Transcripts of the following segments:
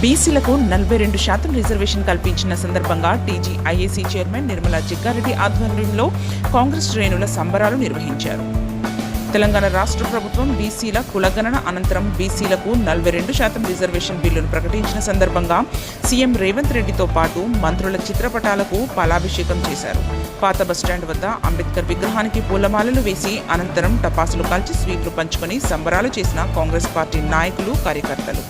బీసీలకు నలభై రెండు శాతం రిజర్వేషన్ కల్పించిన సందర్భంగా టీజీఐఏసీ చైర్మన్ నిర్మలా జగ్గారెడ్డి ఆధ్వర్యంలో కాంగ్రెస్ శ్రేణుల సంబరాలు నిర్వహించారు. తెలంగాణ రాష్ట్ర ప్రభుత్వం బీసీల కులగణన అనంతరం బీసీలకు నలభై రెండు శాతం రిజర్వేషన్ బిల్లును ప్రకటించిన సందర్భంగా సీఎం రేవంత్ రెడ్డితో పాటు మంత్రుల చిత్రపటాలకు పాలాభిషేకం చేశారు. పాత బస్టాండ్ వద్ద అంబేద్కర్ విగ్రహానికి పూలమాలలు వేసి అనంతరం టపాసులు కాల్చి స్వీట్లు పంచుకొని సంబరాలు చేసిన కాంగ్రెస్ పార్టీ నాయకులు కార్యకర్తలు.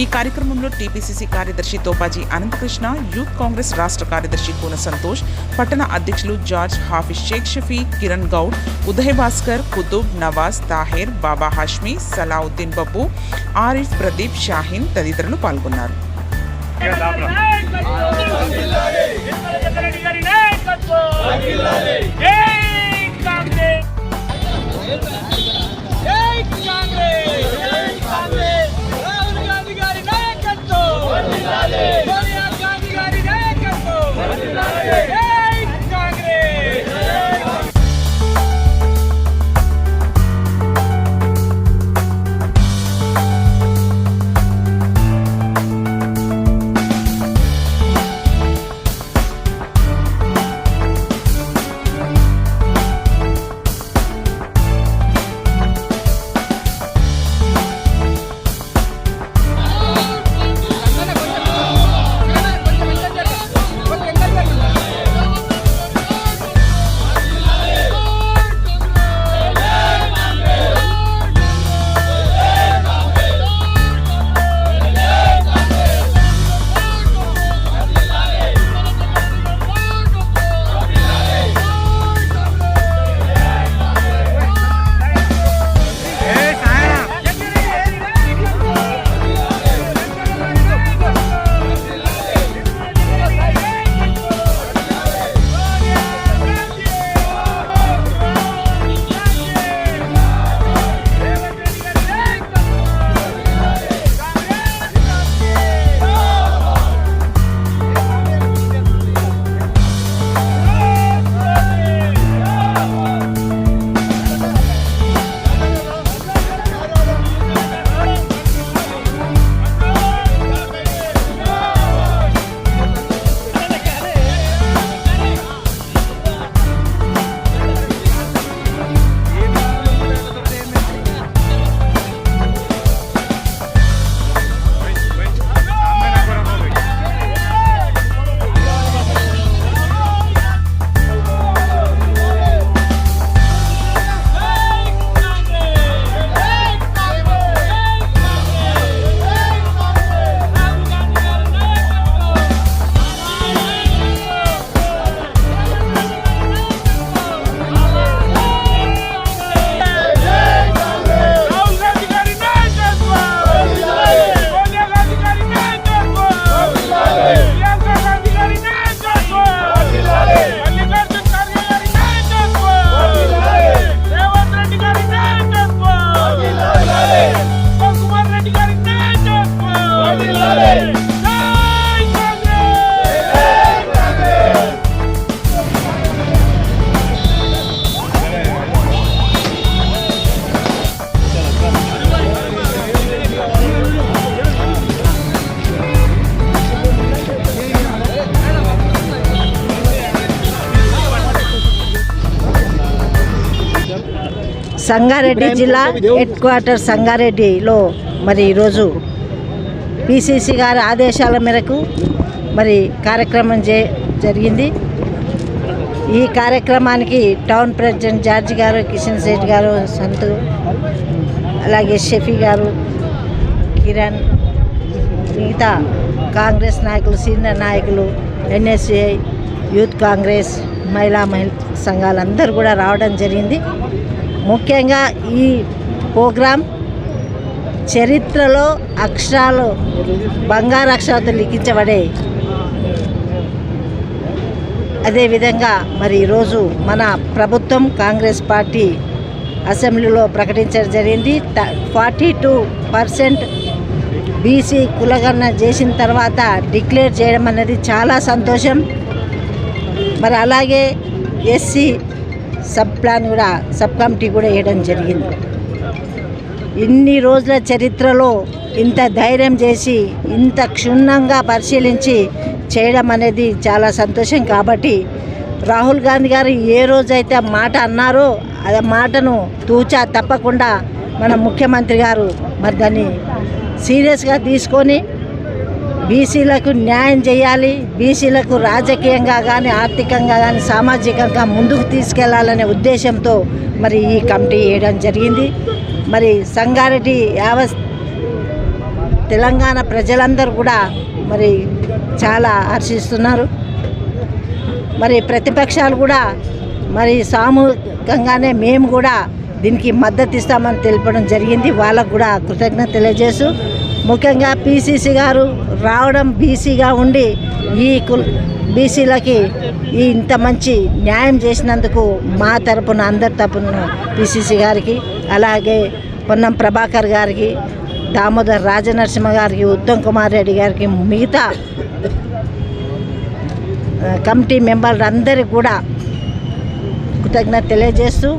ఈ కార్యక్రమంలో టీపీసీసీ కార్యదర్శి తోపాజీ అనంతకృష్ణ యూత్ కాంగ్రెస్ రాష్ట్ర కార్యదర్శి కూన సంతోష్ పట్టణ అధ్యక్షులు జార్జ్ హాఫిజ్ షేక్ షఫీ కిరణ్ గౌడ్ ఉదయ్ భాస్కర్ కుతుబ్ నవాజ్ తాహేర్ బాబా హాష్మి సలావుద్దీన్ బబ్బు ఆరిఫ్ ప్రదీప్ షాహీన్ తదితరులు పాల్గొన్నారు. రాహుల్ సంగారెడ్డి జిల్లా హెడ్ క్వార్టర్ సంగారెడ్డిలో మరి ఈరోజు పిసిసి గారి ఆదేశాల మేరకు మరి కార్యక్రమం జే జరిగింది. ఈ కార్యక్రమానికి టౌన్ ప్రెసిడెంట్ జార్జ్ గారు కిషన్ శెట్టి గారు సంతు అలాగే షఫీ గారు కిరణ్ మిగతా కాంగ్రెస్ నాయకులు సీనియర్ నాయకులు ఎన్ఎస్ఏ యూత్ కాంగ్రెస్ మహిళా మహిళ సంఘాలందరూ కూడా రావడం జరిగింది. ముఖ్యంగా ఈ ప్రోగ్రాం చరిత్రలో అక్షరాలు బంగారు అక్షరాలతో లిఖించబడే అదేవిధంగా మరి ఈరోజు మన ప్రభుత్వం కాంగ్రెస్ పార్టీ అసెంబ్లీలో ప్రకటించడం జరిగింది. ఫార్టీ టూ పర్సెంట్ బీసీ కులగణన చేసిన తర్వాత డిక్లేర్ చేయడం అనేది చాలా సంతోషం. మరి అలాగే ఎస్సీ సబ్ ప్లాన్ కూడా సబ్ కమిటీ కూడా వేయడం జరిగింది. ఇన్ని రోజుల చరిత్రలో ఇంత ధైర్యం చేసి ఇంత క్షుణ్ణంగా పరిశీలించి చేయడం అనేది చాలా సంతోషం. కాబట్టి రాహుల్ గాంధీ గారు ఏ రోజైతే మాట అన్నారో ఆ మాటను తూచా తప్పకుండా మన ముఖ్యమంత్రి గారు మరి దాన్ని సీరియస్గా తీసుకొని బీసీలకు న్యాయం చేయాలి బీసీలకు రాజకీయంగా కానీ ఆర్థికంగా కానీ సామాజికంగా ముందుకు తీసుకెళ్ళాలనే ఉద్దేశంతో మరి ఈ కమిటీ వేయడం జరిగింది. మరి సంగారెడ్డి యావ తెలంగాణ ప్రజలందరూ కూడా మరి చాలా హర్షిస్తున్నారు. మరి ప్రతిపక్షాలు కూడా మరి సామూహికంగానే మేము కూడా దీనికి మద్దతు ఇస్తామని తెలపడం జరిగింది. వాళ్ళకు కూడా కృతజ్ఞత తెలియజేస్తూ ముఖ్యంగా పిసిసి గారు రావడం బీసీగా ఉండి ఈ కుల్ బీసీలకి ఈ ఇంత మంచి న్యాయం చేసినందుకు మా తరపున అందరి తరపున పిసిసి గారికి అలాగే పొన్నం ప్రభాకర్ గారికి దామోదర్ రాజనరసింహ గారికి ఉత్తమ్ కుమార్ రెడ్డి గారికి మిగతా కమిటీ మెంబర్లు అందరికీ కూడా కృతజ్ఞత తెలియజేస్తూ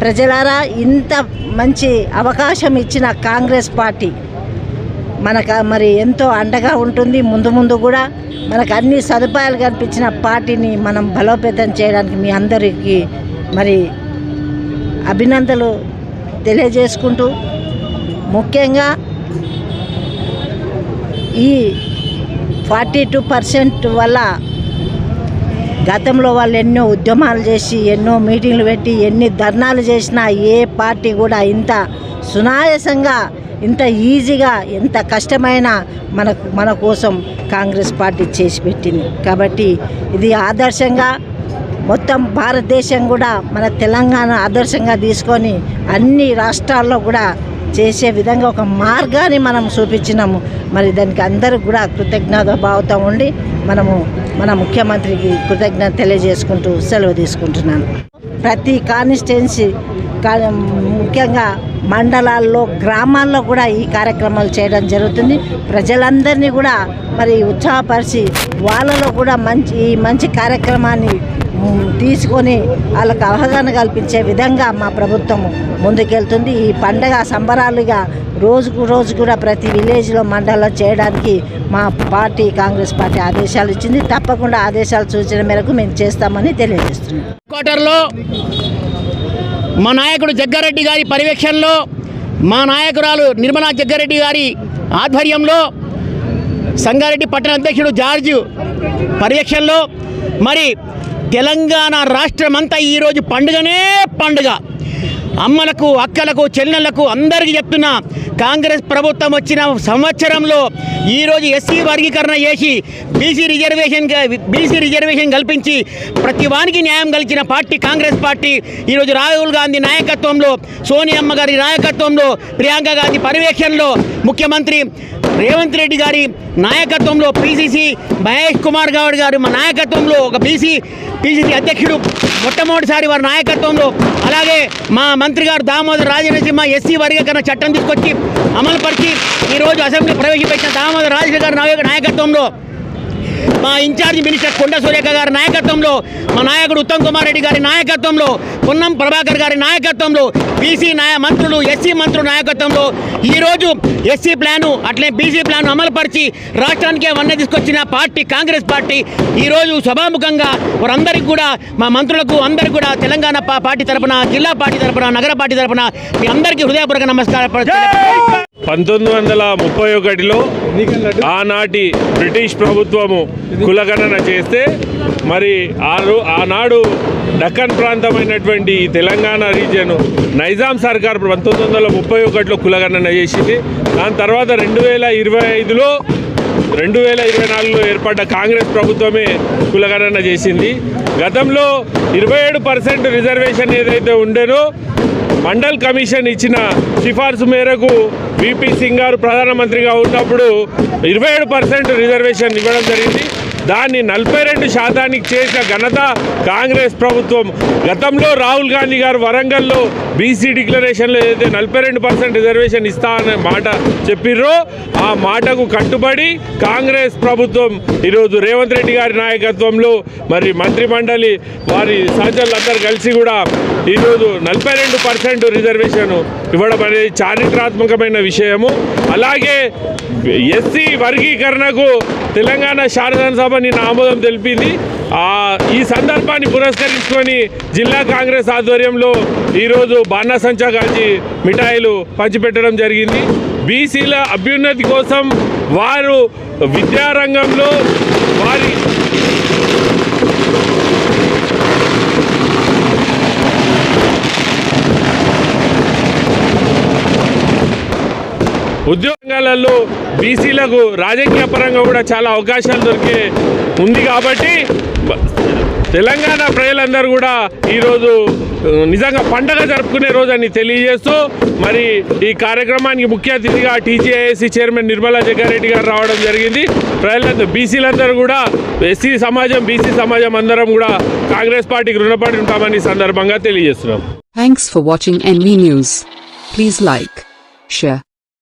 ప్రజలారా ఇంత మంచి అవకాశం ఇచ్చిన కాంగ్రెస్ పార్టీ మనకు మరి ఎంతో అండగా ఉంటుంది. ముందు ముందు కూడా మనకు అన్ని సదుపాయాలు కనిపించిన పార్టీని మనం బలోపేతం చేయడానికి మీ అందరికీ మరి అభినందనలు తెలియజేసుకుంటూ ముఖ్యంగా ఈ ఫార్టీ టూ పర్సెంట్ వల్ల గతంలో వాళ్ళు ఎన్నో ఉద్యమాలు చేసి ఎన్నో మీటింగ్లు పెట్టి ఎన్ని ధర్నాలు చేసినా ఏ పార్టీ కూడా ఇంత సునాయాసంగా ఇంత ఈజీగా ఎంత కష్టమైన మనకు మన కోసం కాంగ్రెస్ పార్టీ చేసి పెట్టింది. కాబట్టి ఇది ఆదర్శంగా మొత్తం భారతదేశం కూడా మన తెలంగాణ ఆదర్శంగా తీసుకొని అన్ని రాష్ట్రాల్లో కూడా చేసే విధంగా ఒక మార్గాన్ని మనం చూపించినాము. మరి దానికి అందరూ కూడా కృతజ్ఞత భావతో ఉండి మనము మన ముఖ్యమంత్రికి కృతజ్ఞత తెలియజేసుకుంటూ సెలవు తీసుకుంటున్నాను. ప్రతి కాన్స్టిట్యున్సీ కా- ముఖ్యంగా మండలాల్లో గ్రామాల్లో కూడా ఈ కార్యక్రమాలు చేయడం జరుగుతుంది. ప్రజలందరినీ కూడా మరి ఉత్సాహపరిచి వాళ్ళలో కూడా మంచి ఈ మంచి కార్యక్రమాన్ని తీసుకొని వాళ్ళకు అవగాహన కల్పించే విధంగా మా ప్రభుత్వం ముందుకెళ్తుంది. ఈ పండగ సంబరాలుగా రోజుకు రోజు కూడా ప్రతి విలేజ్లో మండలంలో చేయడానికి మా పార్టీ కాంగ్రెస్ పార్టీ ఆదేశాలు ఇచ్చింది. తప్పకుండా ఆదేశాలు సూచన మేరకు మేము చేస్తామని తెలియజేస్తున్నాం. క్వార్టర్లో మా నాయకుడు జగ్గారెడ్డి గారి పర్యవేక్షణలో మా నాయకురాలు నిర్మలా జగ్గారెడ్డి గారి ఆధ్వర్యంలో సంగారెడ్డి పట్టణ అధ్యక్షుడు జార్జ్ పర్యవేక్షణలో మరి తెలంగాణ రాష్ట్రమంతా ఈరోజు పండుగనే పండుగ. అమ్మలకు అక్కలకు చెల్లెళ్ళకు అందరికీ చెప్తున్నా కాంగ్రెస్ ప్రభుత్వం వచ్చిన సంవత్సరంలో ఈరోజు ఎస్సీ వర్గీకరణ చేసి బీసీ రిజర్వేషన్ బీసీ రిజర్వేషన్ కల్పించి ప్రతి వానికి న్యాయం కలిగిన పార్టీ కాంగ్రెస్ పార్టీ ఈరోజు రాహుల్ గాంధీ నాయకత్వంలో సోనియమ్మ గారి నాయకత్వంలో ప్రియాంక గాంధీ పర్యవేక్షణలో ముఖ్యమంత్రి రేవంత్ రెడ్డి గారి నాయకత్వంలో పిసిసి మహేష్ కుమార్ గౌడ్ గారి మా నాయకత్వంలో ఒక బీసీ పిసిసి అధ్యక్షుడు మొట్టమొదటిసారి వారి నాయకత్వంలో అలాగే మా మంత్రి గారు దామోదర్ రాజనరసింహ ఎస్సీ వర్గీకరణ చట్టం తీసుకొచ్చి అమలుపరిచి ఈరోజు అసెంబ్లీ ప్రవేశపెట్టిన దామోదర్ రాజశేఖర్ గారి నాయకత్వంలో మా ఇన్ఛార్జ్ మినిస్టర్ కొండ సురేఖ గారి నాయకత్వంలో మా నాయకుడు ఉత్తమ్ కుమార్ రెడ్డి గారి నాయకత్వంలో పొన్నం ప్రభాకర్ గారి నాయకత్వంలో బీసీ నాయ మంత్రులు ఎస్సీ మంత్రుల నాయకత్వంలో ఈరోజు ఎస్సీ ప్లాను అట్లే బీసీ ప్లాన్ అమలుపరిచి రాష్ట్రానికే వన్న తీసుకొచ్చిన పార్టీ కాంగ్రెస్ పార్టీ ఈరోజు సభాముఖంగా వారందరికీ కూడా మా మంత్రులకు అందరికీ కూడా తెలంగాణ పార్టీ తరపున జిల్లా పార్టీ తరపున నగర పార్టీ తరపున మీ అందరికీ హృదయపూర్వక నమస్కారం పంతొమ్మిది వందల ముప్పై ఒకటిలో ఆనాటి బ్రిటిష్ ప్రభుత్వము కులగణన చేస్తే మరి ఆ రో- ఆనాడు దక్కన్ ప్రాంతమైనటువంటి ఈ తెలంగాణ రీజియన్ నైజాం సర్కార్ పంతొమ్మిది వందల ముప్పై ఒకటిలో కులగణన చేసింది. దాని తర్వాత రెండు వేల ఇరవై ఐదులో రెండు వేల ఇరవై నాలుగులో ఏర్పడ్డ కాంగ్రెస్ ప్రభుత్వమే కులగణన చేసింది. గతంలో ఇరవై ఏడు పర్సెంట్ రిజర్వేషన్ ఏదైతే ఉండేనో మండల్ కమిషన్ ఇచ్చిన సిఫార్సు మేరకు విపి సింగ్ గారు ప్రధానమంత్రిగా ఉన్నప్పుడు ఇరవై ఏడు పర్సెంట్ రిజర్వేషన్ ఇవ్వడం జరిగింది. దాన్ని నలభై రెండు శాతానికి చేసిన ఘనత కాంగ్రెస్ ప్రభుత్వం. గతంలో రాహుల్ గాంధీ గారు వరంగల్లో బీసీ డిక్లరేషన్లో ఏదైతే నలభై రెండు పర్సెంట్ రిజర్వేషన్ ఇస్తా అనే మాట చెప్పిర్రో ఆ మాటకు కట్టుబడి కాంగ్రెస్ ప్రభుత్వం ఈరోజు రేవంత్ రెడ్డి గారి నాయకత్వంలో మరి మంత్రిమండలి వారి సహచరులందరూ కలిసి కూడా ఈరోజు నలభై రెండు పర్సెంట్ రిజర్వేషన్ ఇవ్వడం అనేది చారిత్రాత్మకమైన విషయము. అలాగే ఎస్సీ వర్గీకరణకు తెలంగాణ శాసనసభ నిన్న ఆమోదం తెలిపింది. ఈ సందర్భాన్ని పురస్కరించుకొని జిల్లా కాంగ్రెస్ ఆధ్వర్యంలో ఈరోజు బాణాసంచా కాల్చి మిఠాయిలు పంచిపెట్టడం జరిగింది. బీసీల అభ్యున్నతి కోసం వారు విద్యారంగంలో వారి ఉద్యోగాలలో బీసీలకు రాజకీయ పరంగా కూడా చాలా అవకాశాలు దొరికే ఉంది కాబట్టి తెలంగాణ ప్రజలందరూ కూడా ఈరోజు నిజంగా పండగ జరుపుకునే రోజు అని తెలియజేస్తూ మరి ఈ కార్యక్రమానికి ముఖ్య అతిథిగా టీజీఐఎస్సీ చైర్మన్ నిర్మలా జగ్గారెడ్డి గారు రావడం జరిగింది. ప్రజలందరూ బీసీలందరూ కూడా ఎస్సీ సమాజం బీసీ సమాజం అందరం కూడా కాంగ్రెస్ పార్టీకి రుణపడి ఉంటామని సందర్భంగా తెలియజేస్తున్నాం. Thanks for watching NV news please like share